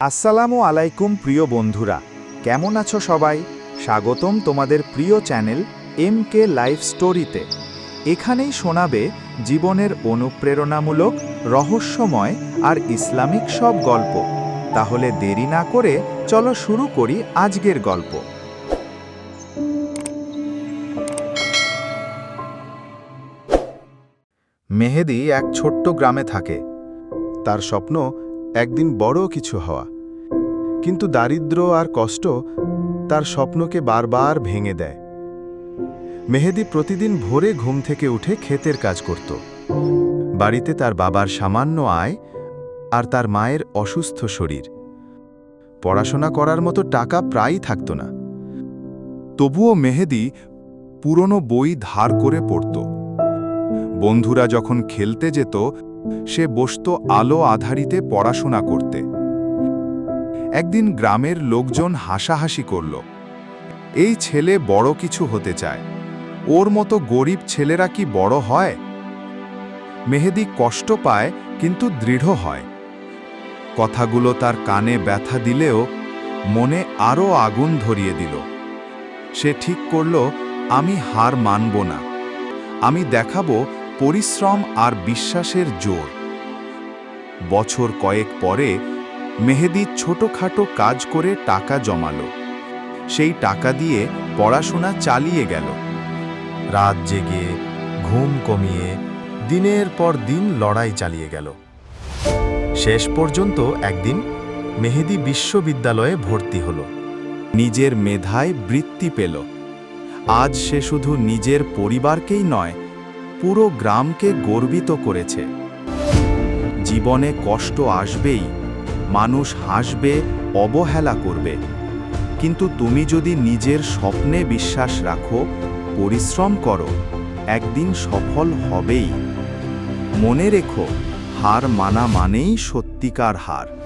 আসসালামু আলাইকুম প্রিয় বন্ধুরা, কেমন আছো সবাই? স্বাগতম তোমাদের প্রিয় চ্যানেল এম কে লাইফ স্টোরিতে। এখানেই শোনাবে জীবনের অনুপ্রেরণামূলক, রহস্যময় আর ইসলামিক সব গল্প। তাহলে দেরি না করে চলো শুরু করি আজকের গল্প। মেহেদি এক ছোট্ট গ্রামে থাকে। তার স্বপ্ন একদিন বড় কিছু হওয়া। কিন্তু দারিদ্র্য আর কষ্ট তার স্বপ্নকে বারবার ভেঙে দেয়। মেহেদি প্রতিদিন ভোরে ঘুম থেকে উঠে ক্ষেতের কাজ করত। বাড়িতে তার বাবার সামান্য আয় আর তার মায়ের অসুস্থ শরীর। পড়াশোনা করার মতো টাকা প্রায়ই থাকত না। তবুও মেহেদি পুরনো বই ধার করে পড়ত। বন্ধুরা যখন খেলতে যেত সে বসত আলো আধারিতে পড়াশোনা করতে। একদিন গ্রামের লোকজন হাসাহাসি করল। এই ছেলে বড় কিছু হতে চায়। ওর মতো গরিব ছেলেরা কি বড় হয়? মেহেদি কষ্ট পায়, কিন্তু দৃঢ় হয়। কথাগুলো তার কানে ব্যথা দিলেও মনে আরও আগুন ধরিয়ে দিল। সে ঠিক করল, আমি হার মানব না। আমি দেখাবো পরিশ্রম আর বিশ্বাসের জোর। বছর কয়েক পরে মেহেদি ছোটখাটো কাজ করে টাকা জমালো। সেই টাকা দিয়ে পড়াশোনা চালিয়ে গেল। রাত জেগে, ঘুম কমিয়ে, দিনের পর দিন লড়াই চালিয়ে গেল। শেষ পর্যন্ত একদিন মেহেদি বিশ্ববিদ্যালয়ে ভর্তি হল। নিজের মেধায় বৃত্তি পেল। আজ সে শুধু নিজের পরিবারকেই নয় পুরো গ্রামকে গর্বিত করেছে। জীবনে কষ্ট আসবেই, মানুষ হাসবে, অবহেলা করবে। কিন্তু তুমি যদি নিজের স্বপ্নে বিশ্বাস রাখো, পরিশ্রম করো, একদিন সফল হবেই। মনে রেখো, হার মানা মানেই সত্যিকার হার।